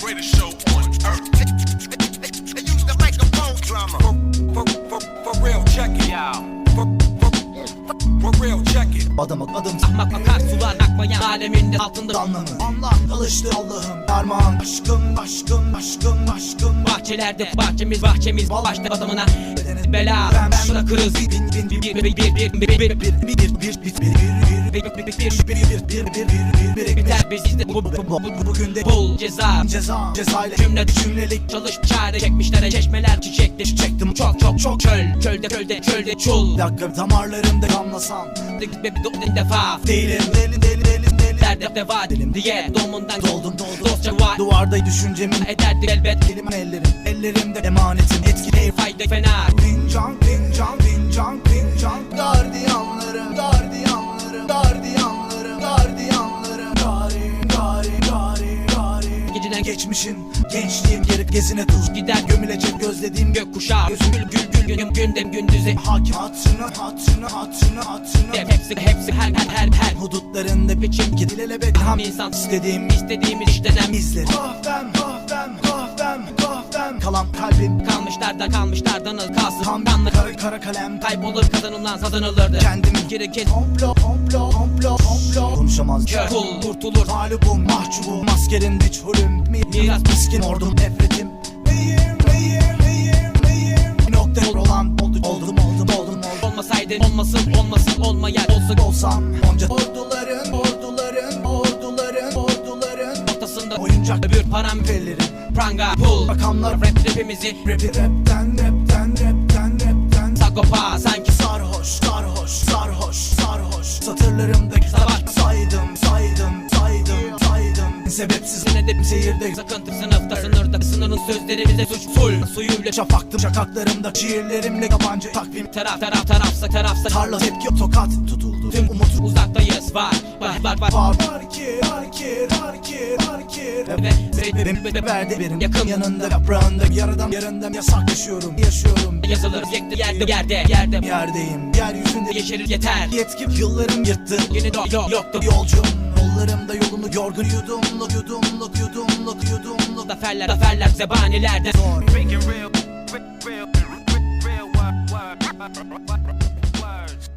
greatest show on earth. They use the microphone drama. For, for, for, for real, check it. For, for, for real, check it. Adım adım Ahmak akar sular akmayan aleminde altında anlamı Anla alıştı Allah'ım Derman aşkın aşkın aşkın aşkın Bahçelerde bahçemiz bahçemiz başta adamına Bela bırakırız bir bin bin bir bir bir bir bir bir bir Bir bir bir bir bir bir bir biter biz de bugün de bol ceza ceza ceza ile cümle cümlelik çalış çare çekmişlere çeşmeler çiçekli çektim çok çok çok çöl çölde çölde çölde çul dakika damarlarımda damlasan bir defa değilim deli deli deli derdi deva dilim diye Doğumundan doldum doldu dostça var Duvarda düşüncemin ederdi elbet Elim ellerim ellerimde emanetim etki fayda fena Fincan fincan Geçmişin. Gençliğim geri gezine tuz Gider. Gömülecek gözlediğim gök gökkuşağı gül gül gül günüm gündem gündüzü Hakim. Hatırına hatırına hatırına hatırına. Hepsi hepsi her her her her. Hudutlarında biçim gidilelebet ham insan. İstediğim istediğimiz işlenem izleri Kahvem kahvem kahvem kahvem Kalan kalbim kalmışlardan kalmışlardan kalsın. Tam kanlı kara kara kalem. Kaybolur kazanılan kazanılırdı Kendimi geri kez Komplo komplo komplo komplo. Konuşamaz kör kul. Kurtulur. Mağlubum mahcubum. Maskerin meçhulüm Mi- Miras miskin ordum nefretim. Neyim neyim neyim neyim Bir nokta olan oldu, oldum oldum oldum oldum. Olmasaydı olmasın olmasın olmayan olsun Olsam onca orduların orduların orduların orduların. ortasında Oyuncak öbür param Ellerim pranga pul Rakamlar rap rapimizi Rapi rapten rapten rapten rapten. Sagopa sanki Sarhoş sarhoş sarhoş sarhoş. Satırlarımdaki Savaş. Saydım saydım saydım saydım. Sebepsiz Yine de seyirde Sakıntı. Sınıfta sınırda Sınırın sözleri bize suç. Sul Suyuyla Şafaktım şakaklarımda şiirlerimle yabancı. Takvim. Taraf taraf tarafsa tarafsa. Tarla tepki tokat tutuldu. Tüm umut uzaktayız. Var var. Var var Ve- verdi benim. Yakın. yanında yaprağında yaradan yarından yasak yaşıyorum yaşıyorum. Yazılır yekti yerde yerde yerde. Yerdeyim. Yeryüzünde Yeşerir yeter. Yetki yıllarım yırttı. Yeni do yok yoktu. Yolcum yollarımda yolunu yorgun yudumluk yudumluk yudumluk yudumluk Zaferler zaferler zebanilerden. Zor